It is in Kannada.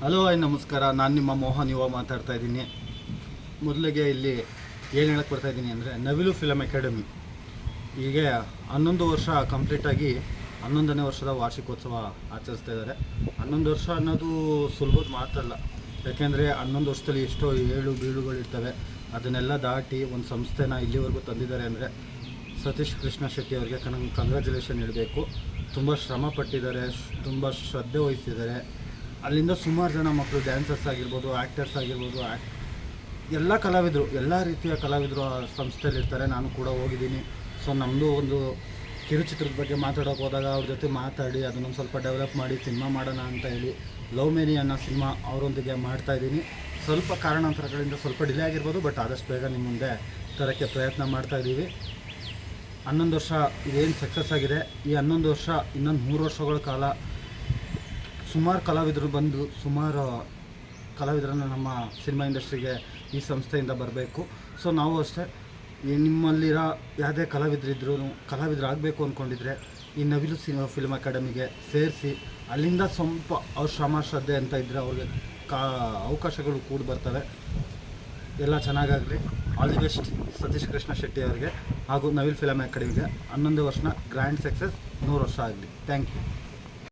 ಹಲೋ ಐ ನಮಸ್ಕಾರ. ನಾನು ನಿಮ್ಮ ಮೋಹನ್. ಯುವ ಮಾತಾಡ್ತಾ ಇದ್ದೀನಿ. ಮೊದಲಿಗೆ ಇಲ್ಲಿ ಏನು ಹೇಳಕ್ಕೆ ಬರ್ತಾ ಇದ್ದೀನಿ ಅಂದರೆ ನವಿಲು ಫಿಲಮ್ ಅಕಾಡೆಮಿ. ಹೀಗೆ ಹನ್ನೊಂದು ವರ್ಷ ಕಂಪ್ಲೀಟಾಗಿ ಹನ್ನೊಂದನೇ ವರ್ಷದ ವಾರ್ಷಿಕೋತ್ಸವ ಆಚರಿಸ್ತಾ ಇದ್ದಾರೆ. ಹನ್ನೊಂದು ವರ್ಷ ಅನ್ನೋದು ಸುಲಭದ ಮಾತಲ್ಲ. ಯಾಕೆಂದರೆ ಹನ್ನೊಂದು ವರ್ಷದಲ್ಲಿ ಎಷ್ಟೋ ಏಳು ಬೀಳುಗಳಿರ್ತವೆ. ಅದನ್ನೆಲ್ಲ ದಾಟಿ ಒಂದು ಸಂಸ್ಥೆನ ಇಲ್ಲಿವರೆಗೂ ತಂದಿದ್ದಾರೆ ಅಂದರೆ ಸತೀಶ್ ಕೃಷ್ಣ ಶೆಟ್ಟಿ ಅವರಿಗೆ ಕನ್ ಕಂಗ್ರ್ಯಾಚುಲೇಷನ್ ಹೇಳಬೇಕು. ತುಂಬ ಶ್ರಮ ಪಟ್ಟಿದ್ದಾರೆ. ತುಂಬ ಶ್ರದ್ಧೆ ವಹಿಸಿದ್ದಾರೆ ಅಲ್ಲಿಂದ ಸುಮಾರು ಜನ ಮಕ್ಕಳು ಡ್ಯಾನ್ಸರ್ಸ್ ಆಗಿರ್ಬೋದು ಆ್ಯಕ್ಟರ್ಸ್ ಆಗಿರ್ಬೋದು ಆ್ಯಕ್ಟ್ ಎಲ್ಲ ಕಲಾವಿದರು, ಎಲ್ಲ ರೀತಿಯ ಕಲಾವಿದರು ಆ ಸಂಸ್ಥೆಯಲ್ಲಿರ್ತಾರೆ ನಾನು ಕೂಡ ಹೋಗಿದ್ದೀನಿ. ಸೊ ನಮ್ಮದು ಒಂದು ಕಿರುಚಿತ್ರದ ಬಗ್ಗೆ ಮಾತಾಡೋಕೆ ಹೋದಾಗ ಅವ್ರ ಜೊತೆ ಮಾತಾಡಿ, ಅದನ್ನೊಂದು ಸ್ವಲ್ಪ ಡೆವಲಪ್ ಮಾಡಿ, ಸಿನಿಮಾ ಮಾಡೋಣ ಅಂತ ಹೇಳಿ ಲವ್ ಮೇನಿ ಅನ್ನೋ ಸಿನಿಮಾ ಅವರೊಂದಿಗೆ ಮಾಡ್ತಾಯಿದ್ದೀನಿ ಸ್ವಲ್ಪ ಕಾರಣಾಂತರಗಳಿಂದ ಸ್ವಲ್ಪ ಡಿಲೇ ಆಗಿರ್ಬೋದು ಬಟ್ ಆದಷ್ಟು ಬೇಗ ನಿಮ್ಮ ಮುಂದೆ ತರೋಕ್ಕೆ ಪ್ರಯತ್ನ ಮಾಡ್ತಾ ಇದ್ದೀವಿ. ಹನ್ನೊಂದು ವರ್ಷ ಇದೇನು ಸಕ್ಸಸ್ ಆಗಿದೆ? ಈ ಹನ್ನೊಂದು ವರ್ಷ ಇನ್ನೊಂದು ಮೂರು ವರ್ಷಗಳ ಕಾಲ ಸುಮಾರು ಕಲಾವಿದರು ಬಂದು ಸುಮಾರು ಕಲಾವಿದರನ್ನು ನಮ್ಮ ಸಿನಿಮಾ ಇಂಡಸ್ಟ್ರಿಗೆ ಈ ಸಂಸ್ಥೆಯಿಂದ ಬರಬೇಕು. ಸೊ ನಾವು ಅಷ್ಟೇ ನಿಮ್ಮಲ್ಲಿರೋ ಯಾವುದೇ ಕಲಾವಿದರಿದ್ರೂ, ಕಲಾವಿದರಾಗಬೇಕು ಅಂದ್ಕೊಂಡಿದ್ರೆ ಈ ನವಿಲು ಸಿನಿಮಾ ಫಿಲ್ಮ್ ಅಕಾಡೆಮಿಗೆ ಸೇರಿಸಿ, ಅಲ್ಲಿಂದ ಸ್ವಲ್ಪ ಅವ್ರ ಶ್ರಮ, ಶ್ರದ್ಧೆ ಅಂತ ಇದ್ದರೆ ಅವ್ರಿಗೆ ಕಾ, ಅವಕಾಶಗಳು ಕೂಡ ಬರ್ತವೆ. ಎಲ್ಲ ಚೆನ್ನಾಗಾಗಲಿ. All the best Satish Krishna Shetty ಅವರಿಗೆ ಹಾಗೂ ನವಿಲ್ ಫಿಲಮ್ ಅಕಾಡೆಮಿಗೆ ಹನ್ನೊಂದು ವರ್ಷನ ಗ್ರ್ಯಾಂಡ್ ಸಕ್ಸಸ್ ನೂರು ವರ್ಷ ಆಗಲಿ. Thank you